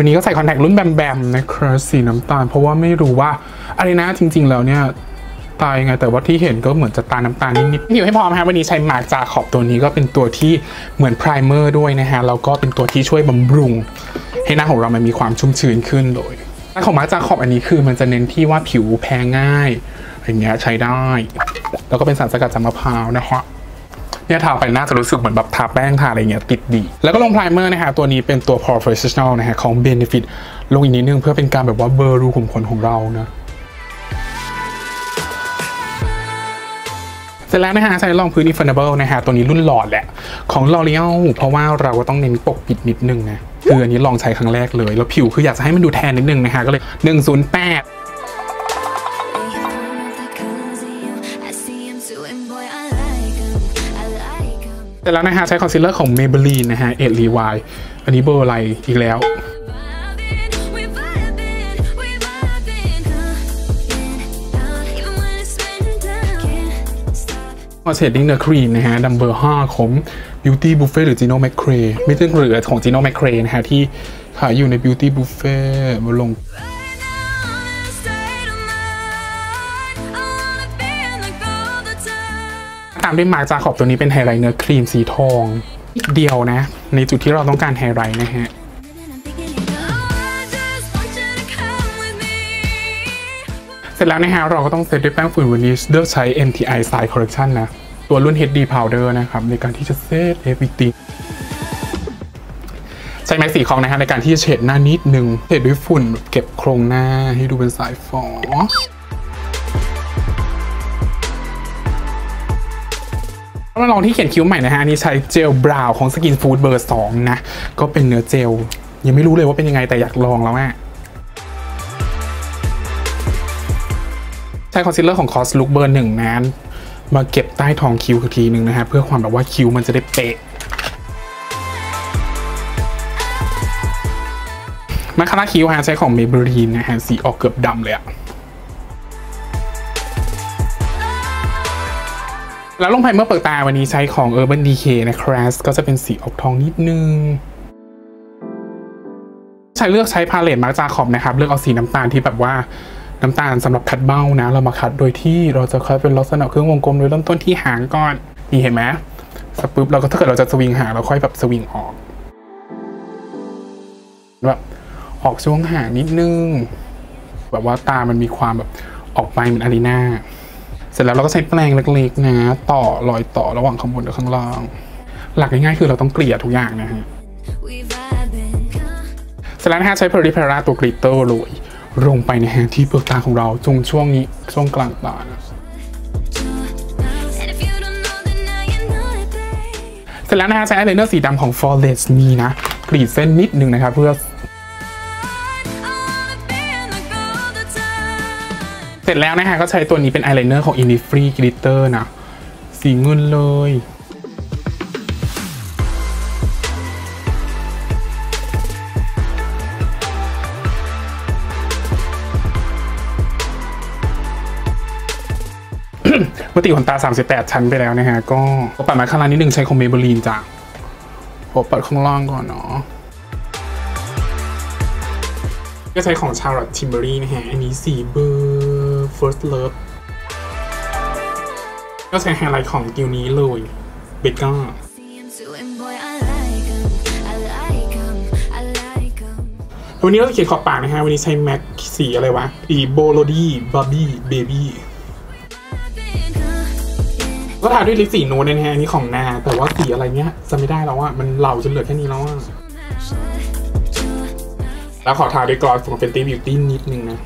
วันนี้ก็ใส่คอนแทครุ่นแบมแบมนะครับสีน้ำตาล เพราะว่าไม่รู้ว่าอะไรนะจริง ๆ แล้วเนี่ยตายังไง แต่ว่าที่เห็นก็เหมือนจะตาน้ำตาลนิดๆผิวให้พร้อมนะวันนี้ใช้มาร์กจาขอบตัวนี้ก็เป็นตัวที่เหมือนไพรเมอร์ด้วยนะฮะแล้วก็เป็นตัวที่ช่วยบำรุง ให้หน้าของเรามันมีความชุ่มชื้นขึ้นเลยหน้าของมาร์กจาขอบอันนี้คือมันจะเน้นที่ว่าผิวแพ้ง่ายอย่างเงี้ยใช้ได้ แล้วก็เป็นสารสกัดจากมะพร้าวนะครับเนี่ยทาไปน่าจะรู้สึกเหมือนแบบทาแป้งทาอะไรเงี้ยติดดี แล้วก็ลงไพรเมอร์นะฮะตัวนี้เป็นตัว professional นะฮะของ benefit ลงอีกนิดนึงเพื่อเป็นการแบบว่าเบลอร์รูขุมขนของเรานะเสร็จแล้วนะฮะใช้รองพื้น infallible นะฮะตัวนี้รุ่นหลอดแหละของ L'Oreal เพราะว่าเราก็ต้องเน้นปกปิดนิดนึงนะ คืออันนี้ลองใช้ครั้งแรกเลย แล้วผิวคืออยากจะให้มันดูแทนนิดนึงนะฮะก็เลย 108 They throwing up the colors of you. I see 'em too, and boy, I like 'em, I like 'em. เสร็จแล้วนะฮะใช้คอนซีลเลอร์ของ Maybelline นะฮะเอ็ดรีวายอันนี้เบอร์อะไรอีกแล้ว พอเชดดิ้งเนื้อครีมนะฮะดัมเบอร์5ของ Beauty Buffet หรือ Gino McCrae ไม่ใช่เหลือของ Gino McCrae นะฮะ ที่ขายอยู่ใน Beauty Buffet มาลงตามด้วยมาร์กจาขอบตัวนี้เป็นไฮไลท์เนื้อครีมสีทอง เดียวนะ ในจุดที่เราต้องการไฮไลท์นะฮะ เสร็จแล้วนะฮะเราก็ต้องเซตด้วยแป้งฝุ่นวันนี้เลือกใช้ MTI Style Correction นะ ตัวรุ่น HD Powder นะครับ ในการที่จะเซต everything ใช้ไม้สีคองนะฮะในการที่จะเฉดหน้านิดนึงเฉดด้วยฝุ่นเก็บโครงหน้าให้ดูเป็นสายฝอมาลองที่เขียนคิ้วใหม่นะฮะอันนี้ใช้เจลบราวของ Skin Food เบอร์2นะ ก็เป็นเนื้อเจล ยังไม่รู้เลยว่าเป็นยังไงแต่อยากลองแล้วอะ ใช้คอนซีลเลอร์ของ Cos Look เบอร์หนึ่งนะมาเก็บใต้ท้องคิ้วอีกทีหนึ่งนะฮะเพื่อความแบบว่าคิ้วมันจะได้เป๊ะมาคาราคิ้วฮะใช้ของ Maybelline นะฮะสีออกเกือบดำเลยอะแล้วลงไพเมอร์เปิดตาวันนี้ใช้ของ Urban Decay นะ Crash ก็จะเป็นสีออกทองนิดนึง ใช้เลือกใช้พาเลตมาร์กจาขอบนะครับ เลือกเอาสีน้ำตาลที่แบบว่า น้ำตาลสำหรับคัดเบ้านะ เรามาคัดโดยที่เราจะคัดเป็นลักษณะเครื่องวงกลมโดยเริ่มต้นที่หางก่อนนี่เห็นไหมสกปุ๊บเราก็ถ้าเกิดเราจะสวิงหางเราค่อยแบบสวิงออกแบบออกช่วงหางนิดนึง แบบว่าตามันมีความแบบออกไปเหมือนอารีนาเสร็จแล้วเราก็ใช้แปรงเล็กๆนะ ต่อรอยต่อระหว่างข้างบนกับข้างล่าง หลักง่ายๆคือเราต้องเกลี่ยทุกอย่างนะฮะ We vibing. Come เสร็จแล้วนะฮะใช้เพอริเพราตัวกริตเตอร์โรย ลงไปนะฮะที่เปลือกตาของเราจงช่วงนี้ช่วงกลางตานะเสร็จแล้วนะฮะใช้อายไลเนอร์สีดำของ Flawless มีนะ กรีดเส้นนิดนึงนะครับเพื่อเสร็จแล้วนะฮะก็ใช้ตัวนี้เป็นอายไลเนอร์ของ Innisfree Glitter นะ สีเงินเลย ปกติขนตา 38 ชั้นไปแล้วนะฮะ ก็ปัดมาข้างล่างนิดนึงใช้ของเมเบลีนจ้ะผมปัดข้างล่างก่อนเนาะก็ใช้ของ Charlotte Tilbury นะฮะ อันนี้สีเบอร์ First Love ก็ใช้ไฮไลท์ของกิวนี้เลยเบกก้าวันนี้เราจะเขียนขอบปากนะฮะ วันนี้ใช้แม็กสีอะไรวะอีโบโลดี้บับบี้เบบี้ ก็ทาด้วยลิปสีนูนนะฮะอันนี้ของนาแต่ว่าสีอะไรเนี้ยจะไม่ได้แล้วอะมันเหล่าจนเหลือแค่นี้แล้วอะแล้วขอทาด้วยกลอสของ Fenty Beauty นิดนึงนะ